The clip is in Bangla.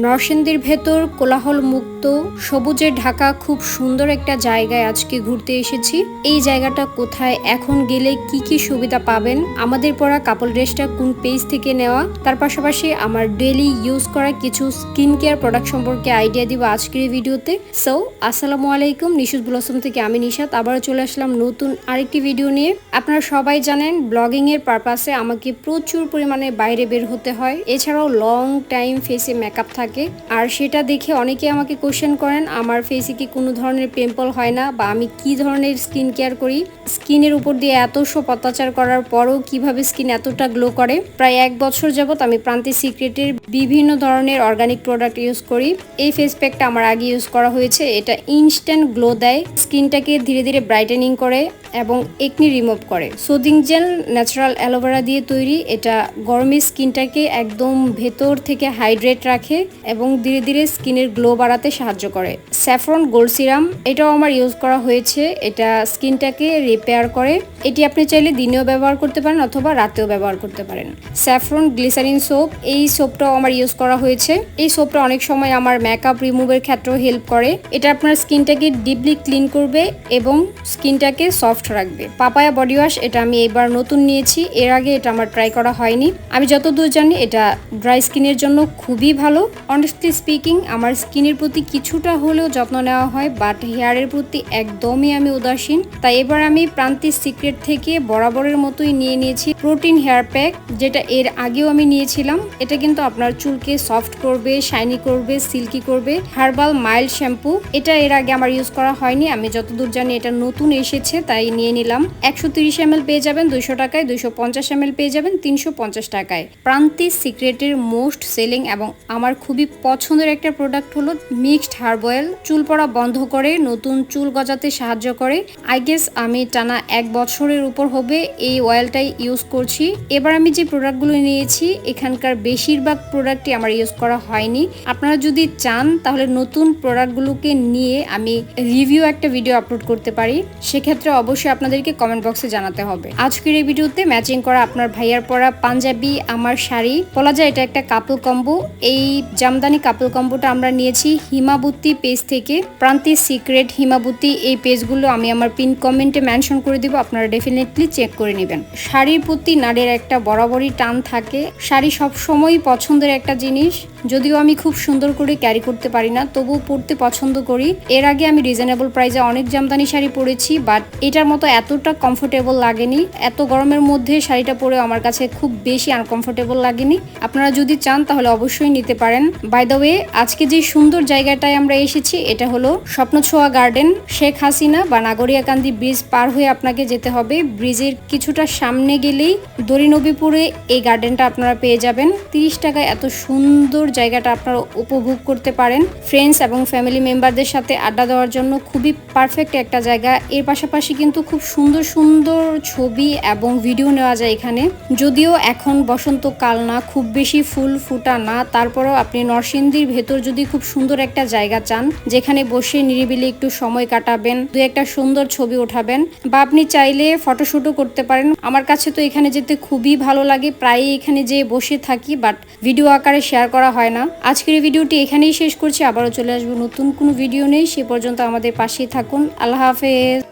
নরসিংদীর ভেতর কোলাহল মুক্ত সবুজে ঢাকা খুব সুন্দর একটা জায়গায় আজকে ঘুরতে এসেছি। এই জায়গাটা কোথায়, এখন গেলে কি কি সুবিধা পাবেন, আমাদের পরা কাপল ড্রেসটা কোন পেজ থেকে নেওয়া, তার পাশাপাশি আমার ডেলি ইউজ করা কিছু স্কিন কেয়ার প্রোডাক্ট সম্পর্কে আইডিয়া দিব আজকের ভিডিওতে। সো আসসালামু আলাইকুম নিশুদ ব্লসম থেকে আমি নিশাত, আবারও চলে আসলাম নতুন আরেকটি ভিডিও নিয়ে। আপনারা সবাই জানেন ব্লগিং এর পারপাসে আমাকে প্রচুর পরিমাণে বাইরে বের হতে হয়, এছাড়াও লং টাইম ফেসে মেকআপ থাকে আর সেটা দেখে অনেকে আমাকে কোশ্চেন করেন, আমার ফেসে কি কোনো ধরনের পিম্পল হয় না বা আমি কি ধরনের স্কিন কেয়ার করি? স্কিনের উপর দিয়ে এত সব অত্যাচার করার পরও কীভাবে স্কিন এতটা গ্লো করে? প্রায় এক বছর যাবত আমি প্রান্তিক সিক্রেটের বিভিন্ন ধরনের অর্গানিক প্রোডাক্ট ইউজ করি। এই ফেস প্যাকটা আমার আগে ইউজ করা হয়েছে। এটা ইনস্ট্যান্ট গ্লো দেয় স্কিনটাকে ধীরে ধীরে ব্রাইটেনিং করে এবং একনি রিমুভ করে। সোদিং জেল ন্যাচারাল অ্যালোভেরা দিয়ে তৈরি। এটা গরমে স্কিনটাকে একদম ভেতর থেকে হাইড্রেট রাখে। এবং ধীরে ধীরে স্কিনের গ্লো বাড়াতে সাহায্য করে। স্যাফরন গোল্ড সিরাম, এটাও আমার ইউজ করা হয়েছে। এটা স্কিনটাকে রিপেয়ার করে। এটি আপনি চাইলে দিনেও ব্যবহার করতে পারেন অথবা রাতেও ব্যবহার করতে পারেন। স্যাফরন গ্লিসারিন সোপ, এই সোপটাও আমার ইউজ করা হয়েছে। এই সোপটা অনেক সময় আমার মেকআপ রিমুভের ক্ষেত্রেও হেল্প করে। এটা আপনার স্কিনটাকে ডিপলি ক্লিন করবে এবং স্কিনটাকে সফট রাখবে। পাপায়া বডি ওয়াশ এটা আমি এবার নতুন নিয়েছি। এর আগে এটা আমার ট্রাই করা হয়নি। আমি যতদূর জানি, এটা ড্রাই স্কিনের জন্য খুবই ভালো। অনেস্টলি স্পিকিং আমার স্কিনের প্রতি কিছুটা হলেও যত্ন নেওয়া হয় বাট হেয়ারের প্রতি একদমই আমি উদাসীন। তাই এবার আমি প্রান্তিক সিক্রেট থেকে বরাবরের মতোই নিয়ে নিয়েছি প্রোটিন হেয়ার প্যাক যেটা এর আগেও আমি নিয়েছিলাম। এটা কিন্তু আপনার চুলকে সফট করবে শাইনি করবে সিল্কি করবে। হার্বাল মাইল্ড শ্যাম্পু এটা এর আগে আমার ইউজ করা হয়নি। আমি যতদূর জানি এটা নতুন এসেছে, তাই নিয়ে নিলাম। একশো তিরিশ এম পেয়ে যাবেন, দুইশো টাকায়, দুইশো পঞ্চাশ এম পেয়ে যাবেন, তিনশো পঞ্চাশ টাকায়। প্রান্তি সিক্রেটের মোস্ট সেলিং এবং আমার খুবই পছন্দের একটা প্রোডাক্ট হলো মিক্সড হার্ব অয়েল চুল পড়া বন্ধ করে, নতুন চুল গজাতে সাহায্য করে। আই গেস আমি টানা এক বছরের উপর হবে এই অয়েলটাই ইউজ করছি। এবার আমি যে প্রোডাক্টগুলো নিয়েছি, এখানকার বেশিরভাগ প্রোডাক্টই আমার ইউজ করা হয়নি। আপনারা যদি চান, তাহলে নতুন প্রোডাক্টগুলোকে নিয়ে আমি রিভিউ একটা ভিডিও আপলোড করতে পারি। সেক্ষেত্রে অবশ্যই আপনাদেরকে কমেন্ট বক্সে জানাতে হবে। আজকের এই ভিডিওতে ম্যাচিং করা আপনার ভাইয়ার পরা পাঞ্জাবি, আমার শাড়ি। বলা যায় এটা একটা কাপল কম্বো এই জামদানি কাপল কম্বোটা আমরা নিয়েছি হিমাবতী পেজ থেকে। প্রান্তিক সিক্রেট হিমাবতী এই পেজগুলো আমি আমার পিন কমেন্টে মেনশন করে দিব, আপনারা ডেফিনেটলি চেক করে নেবেন। শাড়ির প্রতি নারীর একটা বরাবরই টান থাকে। শাড়ি সবসময়ই পছন্দের একটা জিনিস। যদিও আমি খুব সুন্দর করে ক্যারি করতে পারি না, তবুও পরতে পছন্দ করি। এর আগে আমি রিজনেবল প্রাইসে অনেক জামদানি শাড়ি পরেছি বাট এটার মতো এতটা কমফোর্টেবল লাগেনি। এত গরমের মধ্যে শাড়িটা পরে আমার কাছে খুব বেশি আনকমফোর্টেবল লাগেনি। আপনারা যদি চান তাহলে অবশ্যই নিতে পারেন। বাই দ্য ওয়ে আজকে যে সুন্দর জায়গাটায় আমরা এসেছি, এটা হলো স্বপ্নছোয়া গার্ডেন। শেখ হাসিনা বা নাগরিয়াকান্দি ব্রিজ পার হয়ে আপনাকে যেতে হবে। ব্রিজের কিছুটা সামনে গেলেই দরিনবীপুরে এই গার্ডেনটা আপনারা পেয়ে যাবেন। তিরিশ টাকায় এত সুন্দর জায়গাটা আপনারা উপভোগ করতে পারেন। ফ্রেন্ডস এবং ফ্যামিলি মেম্বারদের সাথে আড্ডা দেওয়ার জন্য খুবই পারফেক্ট একটা জায়গা। এর পাশাপাশি কিন্তু খুব সুন্দর সুন্দর ছবি এবং ভিডিও নেওয়া যায় এখানে। যদিও এখন বসন্তকাল না, খুব বেশি ফুল ফুটা না। তারপরেও আপনি নরসিংদীর ভেতর যদি খুব সুন্দর একটা জায়গা চান, যেখানে বসে নিরিবিলি একটু সময় কাটাবেন, দু একটা সুন্দর ছবি ওঠাবেন, বা আপনি চাইলে ফটোশুটও করতে পারেন। আমার কাছে তো এখানে যেতে খুবই ভালো লাগে, প্রায়ই এখানে যে বসে থাকি, বাট ভিডিও আকারে শেয়ার করা হয় না। আজকের ভিডিওটি এখানেই শেষ করছি, আবারও চলে আসব নতুন কোনো ভিডিও নেই সে পর্যন্ত আমাদের পাশেই থাকুন। আল্লাহ হাফেজ।